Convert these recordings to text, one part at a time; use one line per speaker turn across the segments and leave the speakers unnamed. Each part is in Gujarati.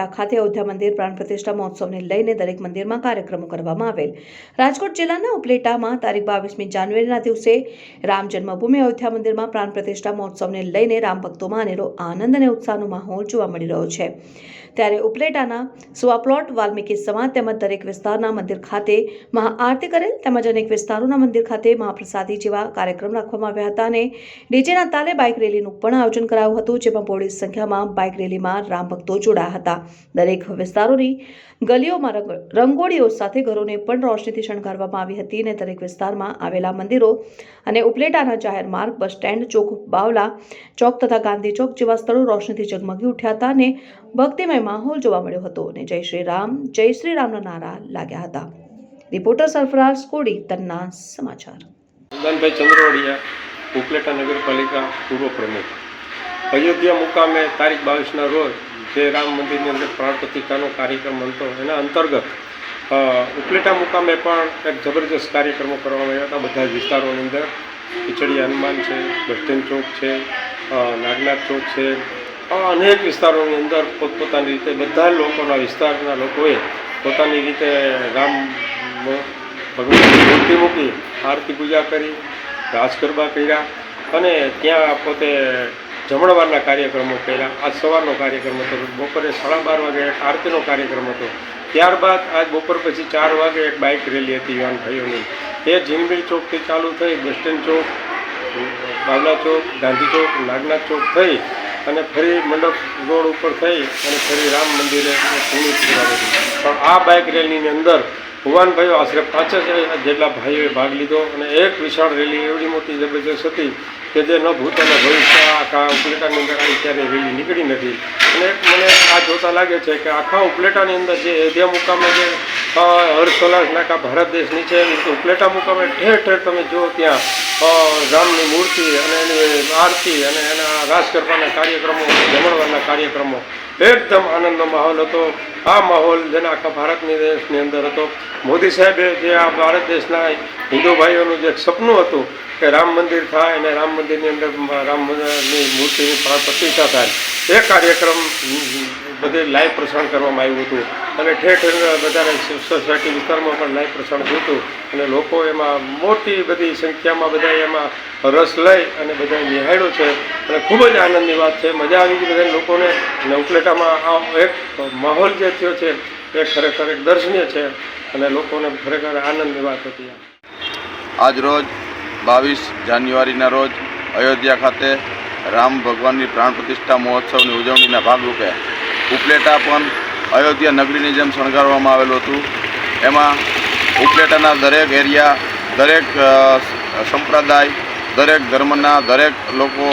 ઉપલેટા ખાતે અયોધ્યા મંદિર પ્રાણ પ્રતિષ્ઠા મહોત્સવને લઈને દરેક મંદિરમાં કાર્યક્રમો કરવામાં આવેલ. રાજકોટ જિલ્લાના ઉપલેટામાં તારીખ બાવીસમી જાન્યુઆરીના દિવસે રામ જન્મભૂમિ અયોધ્યા મંદિરમાં પ્રાણ પ્રતિષ્ઠા મહોત્સવને લઈને રામ ભક્તોમાં અનેરો આનંદ અને ઉત્સાહનો માહોલ જોવા મળી રહ્યો છે. ત્યારે ઉપલેટાના સુવાપ્લોટ, વાલ્મીકી સમાજ તેમજ દરેક વિસ્તારના મંદિર ખાતે મહાઆરતી કરેલ તેમજ અનેક વિસ્તારોના મંદિર ખાતે મહાપ્રસાદી જેવા કાર્યક્રમ રાખવામાં આવ્યા હતા અને ડીજેના તાલે બાઇક રેલીનું પણ આયોજન કરાયું હતું, જેમાં બહોળી સંખ્યામાં બાઇક રેલીમાં રામ ભક્તો જોડાયા હતા. દરેક વિસ્તારોની ગલીઓમાં રંગોળીઓ સાથે ઘરોને પણ રોશનીથી શણગારવામાં આવી હતી અને દરેક વિસ્તારમાં આવેલા મંદિરો અને ઉપલેટાના જાહેર માર્ગ, બસ સ્ટેન્ડ, ચોક, બાવલા ચોક તથા ગાંધી ચોક જેવા સ્થળો રોશનીથી ઝગમગી ઉઠ્યા હતા અને ભક્તિમય માહોલ જોવા મળ્યો હતો અને જય શ્રી રામ, જય શ્રી રામના નારા લાગ્યા હતા. રિપોર્ટર સરફરાઝ કોડી તન્ના સમાચાર.
સુદાનભાઈ ચંદ્રવડિયા, ઉપલેટા નગરપાલિકા પૂર્વ પ્રમુખ. અયોધ્યા મુકામે તારીખ બાવીસના રોજ જે રામ મંદિરની અંદર પ્રાણ પ્રતિષ્ઠાનો કાર્યક્રમ હતો એના અંતર્ગત ઉપલેટા મુકામે પણ એક જબરજસ્ત કાર્યક્રમો કરવામાં આવ્યા હતા બધા જ વિસ્તારોની અંદર. ખીચડી હનુમાન છે બસ ચોક છે નાગનાથ ચોક છે. અનેક વિસ્તારોની અંદર પોતપોતાની રીતે બધા લોકોના, વિસ્તારના લોકોએ પોતાની રીતે રામ ભગવાનની મૂર્તિ મૂકી આરતી પૂજા કરી રાસ ગરબા કર્યા અને ત્યાં પોતે જમણવારના કાર્યક્રમો પહેલાં આજ સવારનો કાર્યક્રમ હતો. બપોરે સાડા બાર વાગે આરતીનો કાર્યક્રમ હતો. ત્યારબાદ આજ બપોર પછી ચાર વાગે એક બાઇક રેલી હતી યુવાન ભાઈઓની. એ જીનબીલ ચોકથી ચાલુ થઈ, બસ સ્ટેન્ડ ચોક, બાવલા ચોક, ગાંધી ચોક, નાગનાથ ચોક થઈ અને ફરી મંડપ રોડ ઉપર થઈ અને ફરી રામ મંદિરે પૂર્ણ પણ આ બાઇક રેલીની અંદર ભુવાન ભાઈઓ આશરે પાંચ જ જેટલા ભાઈઓએ ભાગ લીધો અને એક વિશાળ રેલી એવડી મોટી જબરજસ્ત હતી કે જે ન ભૂત અને ભવિષ્ય આખા ઉપલેટાની અંદર આવી ત્યારે રેલી નીકળી નથી. અને મને આ જોતા લાગે છે કે આખા ઉપલેટાની અંદર જે અયોધ્યા મુકામે જે હર્ષોલ્લાસ નાકા ભારત દેશની છે ઉપલેટા મુકામે ઠેર ઠેર તમે જુઓ ત્યાં રામની મૂર્તિ અને એની આરતી અને એના રાસ કરવાના કાર્યક્રમો, જમણવારના કાર્યક્રમો. એકદમ આનંદનો માહોલ હતો. આ માહોલ જેને આખા ભારતની દેશની અંદર હતો. મોદી સાહેબે જે આ ભારત દેશના હિન્દુ ભાઈઓનું જે સપનું હતું કે રામ મંદિર થાય અને રામ મંદિરની અંદર રામ મંદિરની મૂર્તિની પ્રતિષ્ઠા થાય. એ કાર્યક્રમ બધે લાઈવ પ્રસારણ કરવામાં આવ્યું હતું. અને ઠેર ઠેર બધાને સોસાયટી વિસ્તારમાં પણ લાઈવ પ્રસારણ થયું હતું. અને લોકો એમાં મોટી બધી સંખ્યામાં બધા એમાં રસ લઈ અને બધા નિહાળ્યો છે. અને ખૂબ જ આનંદની વાત છે. મજા આવી ગઈ બધા લોકોને. અને ઉપલેટામાં આ એક માહોલ જે થયો છે, એ ખરેખર એક દર્શનીય છે. અને લોકોને ખરેખર આનંદની વાત હતી.
આજ રોજ બાવીસ જાન્યુઆરીના રોજ અયોધ્યા ખાતે રામ ભગવાનની પ્રાણ પ્રતિષ્ઠા મહોત્સવની ઉજવણીના ભાગરૂપે ઉપલેટા પણ અયોધ્યા નગરીની જેમ શણગારવામાં આવેલું હતું. એમાં ઉપલેટાના દરેક એરિયા, દરેક સંપ્રદાય, દરેક ધર્મના દરેક લોકો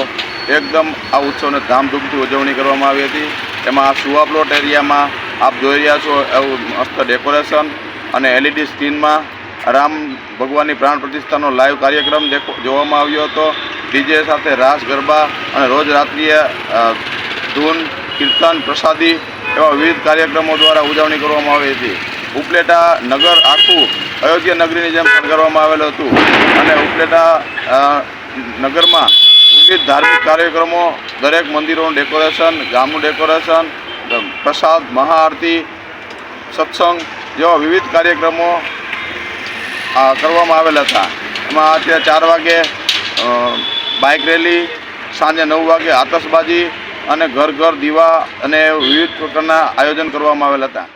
એકદમ આ ઉત્સવને ધામધૂમથી ઉજવણી કરવામાં આવી હતી. એમાં આ સુવાપ્લોટ એરિયામાં આપ જોઈ રહ્યા છો એવું મસ્ત ડેકોરેશન અને એલઈડી સ્ક્રીનમાં રામ ભગવાનની પ્રાણ પ્રતિષ્ઠાનો લાઈવ કાર્યક્રમ જોવામાં આવ્યો હતો. ડીજે સાથે રાસ, ગરબા અને રોજ રાત્રિએ ધૂન, કીર્તન, પ્રસાદી એવા વિવિધ કાર્યક્રમો દ્વારા ઉજવણી કરવામાં આવી હતી. ઉપલેટા નગર આખું અયોધ્યા નગરીની જેમ શણગારવામાં આવેલું હતું અને ઉપલેટા નગરમાં વિવિધ ધાર્મિક કાર્યક્રમો, દરેક મંદિરોનું ડેકોરેશન, ગામનું ડેકોરેશન, પ્રસાદ, મહાઆરતી, સત્સંગ જેવા વિવિધ કાર્યક્રમો કરવામાં આવેલા હતા. એમાં અત્યારે ચાર વાગે બાઇક રેલી, સાંજે નવ વાગે આતશબાજી અને ઘર ઘર દીવા અને વિવિધ પ્રકારના આયોજન કરવામાં આવેલા હતા.